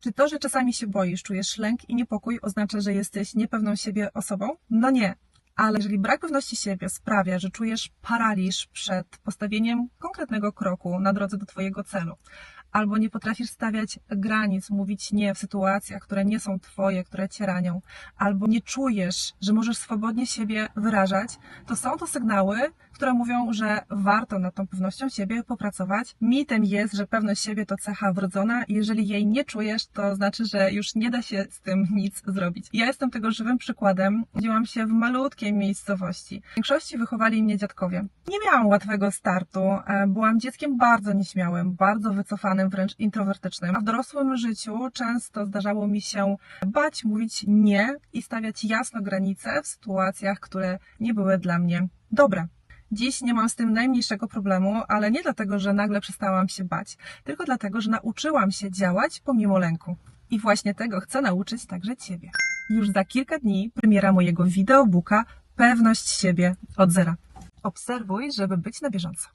Czy to, że czasami się boisz, czujesz lęk i niepokój, oznacza, że jesteś niepewną siebie osobą? No nie. Ale jeżeli brak pewności siebie sprawia, że czujesz paraliż przed postawieniem konkretnego kroku na drodze do Twojego celu, albo nie potrafisz stawiać granic, mówić nie w sytuacjach, które nie są Twoje, które Cię ranią, albo nie czujesz, że możesz swobodnie siebie wyrażać, to są to sygnały, które mówią, że warto nad tą pewnością siebie popracować. Mitem jest, że pewność siebie to cecha wrodzona jeżeli jej nie czujesz, to znaczy, że już nie da się z tym nic zrobić. Ja jestem tego żywym przykładem. Urodziłam się w malutkiej miejscowości. W większości wychowali mnie dziadkowie. Nie miałam łatwego startu. E, Byłam dzieckiem bardzo nieśmiałym, bardzo wycofanym, wręcz introwertycznym. A w dorosłym życiu często zdarzało mi się bać, mówić nie i stawiać jasno granice w sytuacjach, które nie były dla mnie dobre. Dziś nie mam z tym najmniejszego problemu, ale nie dlatego, że nagle przestałam się bać, tylko dlatego, że nauczyłam się działać pomimo lęku. I właśnie tego chcę nauczyć także Ciebie. Już za kilka dni premiera mojego wideobooka Pewność siebie od zera. Obserwuj, żeby być na bieżąco.